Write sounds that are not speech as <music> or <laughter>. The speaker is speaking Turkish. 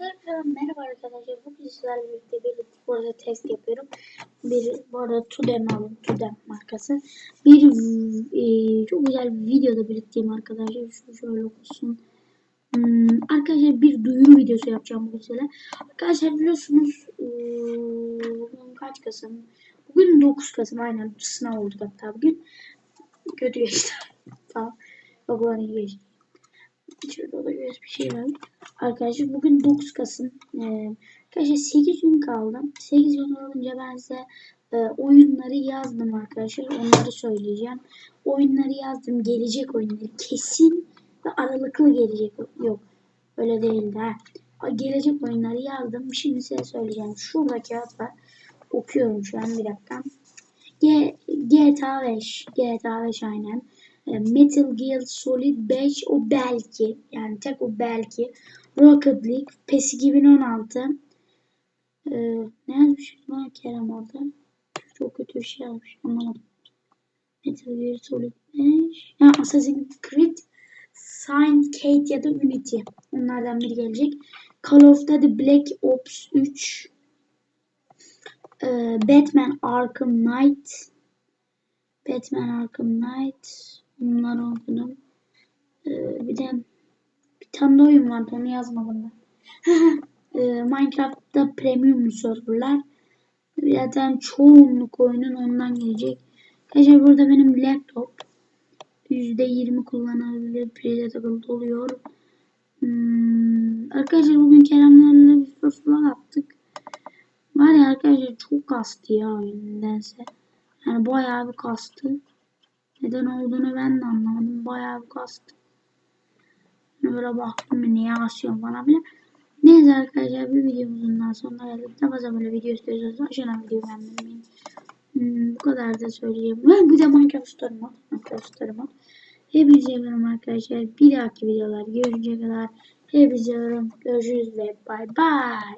Merhaba arkadaşlar. Bugün sizlerle birlikte bir burada test yapıyorum. Bir bu arada Tudem aldım. Tudem markası. Bir e, çok güzel bir videoda birlikteyim arkadaşlar. Şu şöyle olsun. Hmm, arkadaşlar bir duyuru videosu yapacağım bugün size. Arkadaşlar biliyorsunuz e, kaç Kasım? Bugün 9 Kasım aynen sınav olduk hatta bugün. Kötü geçti. <laughs> tamam. Bu iyi geçti. Şurada da bir şey var. Arkadaşlar bugün 9 Kasım. Ee, arkadaşlar 8 gün kaldı. 8 gün olunca ben size e, oyunları yazdım arkadaşlar. Onları söyleyeceğim. Oyunları yazdım. Gelecek oyunları. Kesin ve aralıklı gelecek. Yok. Öyle değildi ha. Gelecek oyunları yazdım. Şimdi size söyleyeceğim. Şurada kağıt var. Okuyorum şu an bir dakika. G GTA 5. GTA 5 aynen. E, Metal Gear Solid 5 o belki yani tek o belki Rocket League PES 2016 ee, ne yazmış? Lan Kerem orada. Çok kötü bir şey yazmış. Anlamadım Metal Gear Solid 5 ha, Assassin's Creed Syndicate ya da Unity. Onlardan biri gelecek. Call of Duty Black Ops 3 ee, Batman Arkham Knight. Batman Arkham Knight. Bunları okudum. Ee, bir de bir tane de oyun vardı onu yazmadım ben. <laughs> ee, Minecraft'ta premium serverlar. Zaten çoğunluk oyunun ondan gelecek. Arkadaşlar burada benim laptop %20 kullanılabilir prize takılı oluyor. Hmm, arkadaşlar bugün Keremlerle bir fırsatlar yaptık. Var ya arkadaşlar çok kastı ya oyun nedense. Yani bayağı bir kastı. Neden olduğunu ben de anlamadım. Bayağı bir kastı. Böyle baktım mı niye asıyorum falan bile. Neyse arkadaşlar bir videomuzun daha sonuna geldik. Daha fazla böyle video istiyorsanız aşağıdan video beğenmeyi hmm, Bu kadar da söyleyeyim. Ve bir de Minecraft Story mod. Minecraft Story mod. Hepinize arkadaşlar. Bir dahaki videolar görünceye kadar hepinize eminim. Görüşürüz ve bay bay.